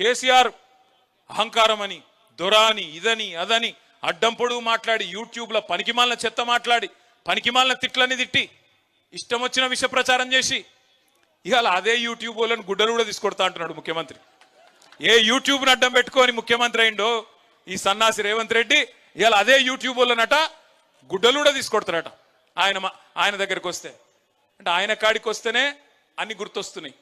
కేసీఆర్ అహంకారం అని దొరాని ఇదని అదని అడ్డం పొడుగు మాట్లాడి యూట్యూబ్లో పనికిమాలిన చెత్త మాట్లాడి పనికిమాలిన తిట్లని తిట్టి ఇష్టం వచ్చిన విష ప్రచారం చేసి ఇవాళ అదే యూట్యూబ్ వాళ్ళని గుడ్డలు కూడా తీసుకొడతా అంటున్నాడు ముఖ్యమంత్రి. ఏ యూట్యూబ్ని అడ్డం పెట్టుకొని ముఖ్యమంత్రి అయిండో ఈ సన్నాసి రేవంత్ రెడ్డి ఇవాళ అదే యూట్యూబ్ వాళ్ళనట గుడ్డలు కూడా తీసుకొడతారట. ఆయన ఆయన దగ్గరికి వస్తే. అంటే ఆయన కాడికి వస్తేనే అన్ని గుర్తొస్తున్నాయి.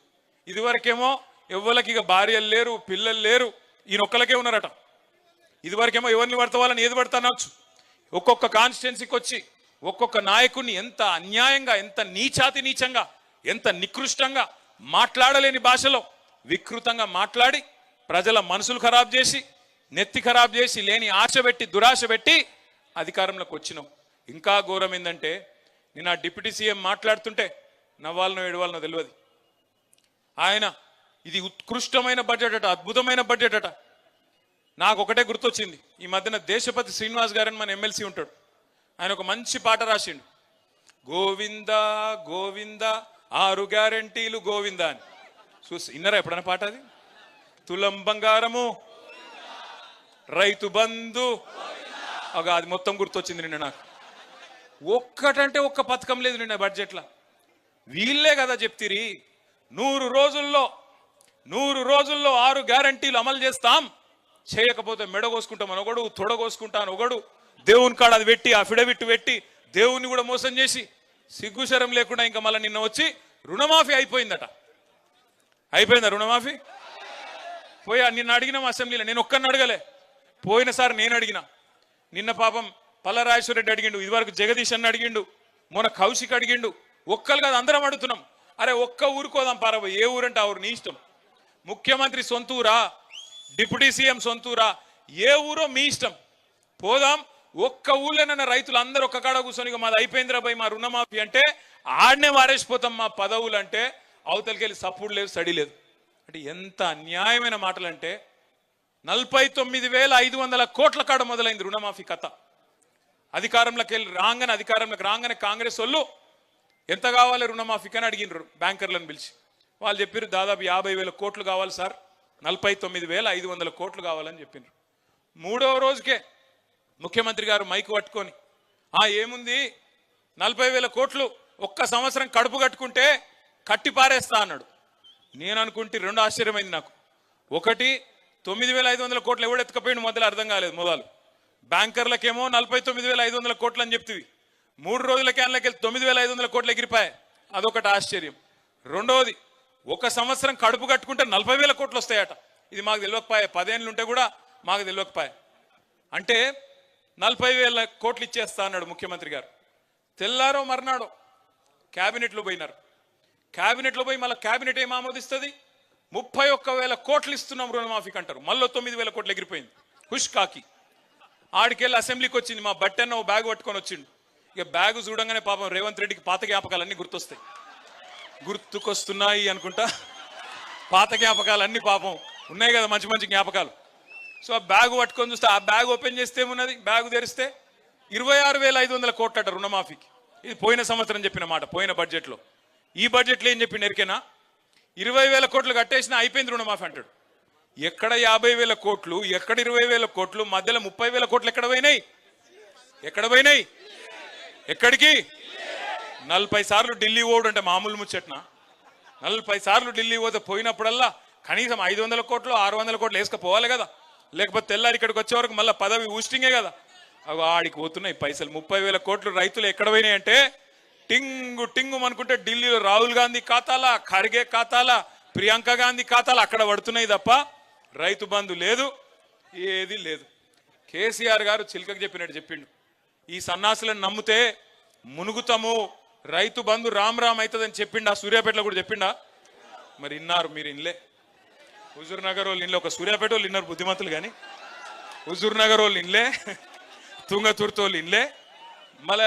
ఇదివరకేమో ఎవ్వలకి ఇక భార్యలు లేరు పిల్లలు లేరు. ఈయన ఒక్కలకే ఉన్నారట. ఇదివరకేమో ఎవరిని పడతా వాళ్ళని ఏది పడతా అనొచ్చు ఒక్కొక్క కాన్స్టిట్యున్సీకి వచ్చి ఒక్కొక్క నాయకుడిని ఎంత అన్యాయంగా ఎంత నీచాతి నీచంగా ఎంత నికృష్టంగా మాట్లాడలేని భాషలో వికృతంగా మాట్లాడి ప్రజల మనసులు ఖరాబ్ చేసి నెత్తి ఖరాబ్ చేసి లేని ఆశ పెట్టి దురాశ పెట్టి అధికారంలోకి వచ్చినాం. ఇంకా ఘోరం ఏంటంటే నేను ఆ డిప్యూటీ సీఎం మాట్లాడుతుంటే నవ్వాలనో ఏడవాలనో తెలియదు. ఆయన ఇది ఉత్కృష్టమైన బడ్జెట్ అట అద్భుతమైన బడ్జెట్ అట. నాకు ఒకటే గుర్తొచ్చింది. ఈ మధ్యన దేశపతి శ్రీనివాస్ గారని మన ఎమ్మెల్సీ ఉంటాడు. ఆయన ఒక మంచి పాట రాసిండు. గోవింద గోవింద ఆరు గ్యారంటీలు గోవింద అని. చూసి ఇన్నరా ఎప్పుడైనా పాట అది? తులం బంగారము రైతు బంధు. ఒక అది మొత్తం గుర్తొచ్చింది నిన్న నాకు. ఒక్కటంటే ఒక్క పథకం లేదు నిన్న బడ్జెట్లో వీళ్ళే కదా చెప్తిరి. నూరు రోజుల్లో నూరు రోజుల్లో ఆరు గ్యారంటీలు అమలు చేస్తాం. చేయకపోతే మెడ అని ఒకడు తొడగోసుకుంటాను ఒకడు దేవుని కాడ అది పెట్టి అఫిడవిట్ పెట్టి దేవుణ్ణి కూడా మోసం చేసి సిగ్గుశరం లేకుండా ఇంకా మళ్ళీ నిన్న వచ్చి రుణమాఫీ అయిపోయిందట. అయిపోయిందా రుణమాఫీ? పోయా నిన్న అడిగినాం అసెంబ్లీలో నేను ఒక్కరిని అడగలే. పోయినసారి నేను అడిగిన. నిన్న పాపం పల్లరాజేశ్వరరెడ్డి అడిగిండు ఇదివరకు జగదీష్ అన్న అడిగిండు మొన్న కౌశిక్ అడిగిండు ఒక్కరు కాదు అందరం అడుగుతున్నాం. అరే ఒక్క ఊరుకోదాం పారబో ఏ ఊరంటే ఆ ఊరు నీ ఇష్టం. ముఖ్యమంత్రి సొంతూరా డిప్యూటీ సీఎం సొంతూరా ఏ ఊరో మీ ఇష్టం? పోదాం ఒక్క ఊళ్ళోనన్న రైతులు అందరూ ఒక్క కాడ కూర్చొని మాది అయిపోయిందిరాబాయ్ మా రుణమాఫీ అంటే ఆడనే వారేసిపోతాం మా పదవులు అంటే అవతలికి వెళ్ళి సపోర్ట్ లేదు స్టడీ లేదు. అంటే ఎంత అన్యాయమైన మాటలు అంటే నలభై తొమ్మిది వేల ఐదు వందల కోట్ల కాడ మొదలైంది రుణమాఫీ కథ. అధికారంలోకి వెళ్ళి రాగానే అధికారంలోకి రాగానే కాంగ్రెస్ వాళ్ళు ఎంత కావాలి రుణమాఫీకి అని అడిగినారు బ్యాంకర్లను పిలిచి. వాళ్ళు చెప్పారు దాదాపు యాభై వేల కోట్లు కావాలి సార్. నలభై తొమ్మిది వేల ఐదు వందల కోట్లు కావాలని చెప్పినారు మూడవ రోజుకే ముఖ్యమంత్రి గారు మైకు పట్టుకొని ఆ ఏముంది? నలభై వేల కోట్లు ఒక్క సంవత్సరం కడుపు కట్టుకుంటే కట్టి పారేస్తా అన్నాడు. నేను అనుకుంటే రెండు ఆశ్చర్యమైంది నాకు. ఒకటి తొమ్మిది వేల ఐదు వందల కోట్లు ఎవడు ఎత్తుకపోయిండు మొదలు అర్థం కాలేదు మొదలు. బ్యాంకర్లకేమో నలభై తొమ్మిది వేల ఐదు వందల కోట్లు అని చెప్తివి. మూడు రోజులకే అందులోకి వెళ్ళి తొమ్మిది వేల ఐదు వందల కోట్లు ఎగిరిపాయి. అదొకటి ఆశ్చర్యం. రెండవది ఒక సంవత్సరం కడుపు కట్టుకుంటే నలభై వేల కోట్లు వస్తాయట. ఇది మాకు తెలియకపోయా పదేళ్ళు ఉంటే కూడా మాకు తెలియకపోయా. అంటే నలభై వేల కోట్లు ఇచ్చేస్తా అన్నాడు ముఖ్యమంత్రి గారు. తెల్లారో మర్నాడో క్యాబినెట్లో పోయినారు. క్యాబినెట్లో పోయి మళ్ళీ క్యాబినెట్ ఏం ఆమోదిస్తుంది? ముప్పై ఒక్క వేల కోట్లు ఇస్తున్నాం రుణమాఫీకి అంటారు మళ్ళీ తొమ్మిది వేల కోట్లు ఎగిరిపోయింది. హుష్ కాకి. ఆడికెళ్ళి అసెంబ్లీకి వచ్చింది మా బట్టన్న ఓ బ్యాగ్ పట్టుకొని వచ్చిండు. ఇక బ్యాగ్ చూడంగానే పాపం రేవంత్ రెడ్డికి పాత జ్ఞాపకాలన్నీ గుర్తొస్తాయి. గుర్తుకొస్తున్నాయి అనుకుంటా. పాత జ్ఞాపకాలు అన్ని పాపం. ఉన్నాయి కదా మంచి మంచి జ్ఞాపకాలు. సో ఆ బ్యాగ్ పట్టుకొని చూస్తే ఆ బ్యాగ్ ఓపెన్ చేస్తే ఏమున్నది? బ్యాగ్ తెరిస్తే ఇరవై ఆరు వేల ఐదు వందల కోట్లట రుణమాఫీకి. ఇది పోయిన సంవత్సరం చెప్పిన మాట పోయిన బడ్జెట్లో. ఈ బడ్జెట్లో ఏం చెప్పిండు ఎరికేనా? ఇరవై వేల కోట్లు కట్టేసినా అయిపోయింది రుణమాఫీ అంటాడు. ఎక్కడ యాభై వేల కోట్లు ఎక్కడ ఇరవై వేల కోట్లు మధ్యలో ముప్పై వేల కోట్లు ఎక్కడ పోయినాయి? ఎక్కడ పోయినాయి? ఎక్కడికి? నలభై సార్లు ఢిల్లీ పోవడం అంటే మామూలు ముచ్చట్న? నలభై సార్లు ఢిల్లీ పోతే పోయినప్పుడల్లా కనీసం ఐదు వందల కోట్లు ఆరు వందల కోట్లు వేసుకపోవాలి కదా. లేకపోతే తెల్లారి ఇక్కడికి వచ్చే వరకు మళ్ళీ పదవి ఊస్టింగే కదా. అవి ఆడికి పోతున్నాయి పైసలు. ముప్పై వేల కోట్లు రైతులు ఎక్కడ పోయినాయి అంటే టింగు టింగు అనుకుంటే ఢిల్లీలో రాహుల్ గాంధీ ఖాతాలా ఖర్గే ఖాతాలా ప్రియాంక గాంధీ ఖాతాలు అక్కడ పడుతున్నాయి తప్ప రైతు బంధు లేదు ఏది లేదు. కేసీఆర్ గారు చిలకకు చెప్పినట్టు చెప్పిండు. ఈ సన్నాసులను నమ్మితే మునుగుతాము రైతు బంధు రామ్ రామ్ అవుతుందని చెప్పిండా? సూర్యాపేటలో కూడా చెప్పిండా? మరి ఇన్నారు మీరు ఇన్లే. హుజూర్ నగర్ వాళ్ళు ఇన్లే. ఒక సూర్యాపేట వాళ్ళు ఇన్నారు బుద్ధిమంతులు కానీ హుజూర్ నగర్ వాళ్ళు ఇన్లే. తుంగతుర్తి వాళ్ళు ఇన్లే. మళ్ళీ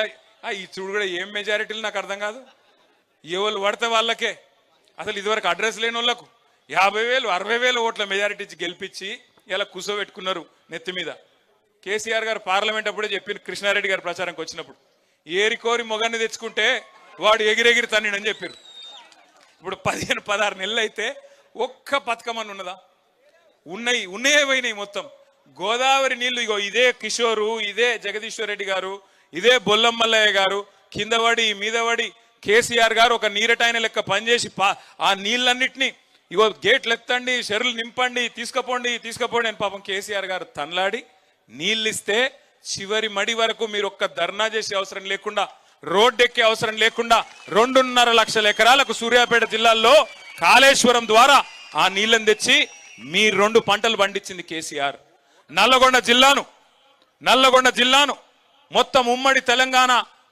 ఈ చూడు కూడా ఏం మెజారిటీలు నాకు అర్థం కాదు. ఎవరు పడితే వాళ్ళకే. అసలు ఇదివరకు అడ్రస్ లేని వాళ్ళకు యాభై వేలు అరవై వేలు ఓట్ల మెజారిటీ ఇచ్చి గెలిపించి ఇలా కూసోబెట్టుకున్నారు నెత్తి మీద. కేసీఆర్ గారు పార్లమెంట్ అప్పుడే చెప్పిన కృష్ణారెడ్డి గారు ప్రచారంకి వచ్చినప్పుడు. ఏరి కోరి మొగాన్ని తెచ్చుకుంటే వాడు ఎగిరెగిరి తన్నిడని చెప్పారు ఇప్పుడు పదిహేను పదహారు నెలలు అయితే ఒక్క పథకం అని ఉన్నదా? ఉన్నాయి ఉన్నాయే పోయినాయి మొత్తం. గోదావరి నీళ్ళు ఇగో ఇదే కిషోరు ఇదే జగదీశ్వర్ రెడ్డి గారు ఇదే బొల్లమ్మల్లయ్య గారు కిందవాడి మీదవడి కేసీఆర్ గారు ఒక నీరటాయన లెక్క పనిచేసి పా- ఆ నీళ్ళన్నింటినీ ఇగో గేట్లు ఎత్తండి చెరువులు నింపండి తీసుకపోండి తీసుకపోండి అని పాపం కేసీఆర్ గారు తనలాడి నీళ్ళు ఇస్తే చివరి మడి వరకు మీరు ఒక్క ధర్నా చేసే అవసరం లేకుండా రోడ్డు ఎక్కే అవసరం లేకుండా రెండున్నర లక్షల ఎకరాలకు సూర్యాపేట జిల్లాల్లో కాళేశ్వరం ద్వారా ఆ నీళ్ళని తెచ్చి మీ రెండు పంటలు పండించింది కేసీఆర్. నల్లగొండ జిల్లాను నల్లగొండ జిల్లాను మొత్తం ఉమ్మడి తెలంగాణ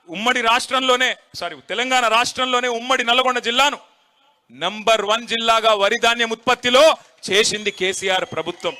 ఉమ్మడి రాష్ట్రంలోనే సారీ తెలంగాణ రాష్ట్రంలోనే ఉమ్మడి నల్లగొండ జిల్లాను నంబర్ వన్ జిల్లాగా వరి ధాన్యం ఉత్పత్తిలో చేసింది కేసీఆర్ ప్రభుత్వం.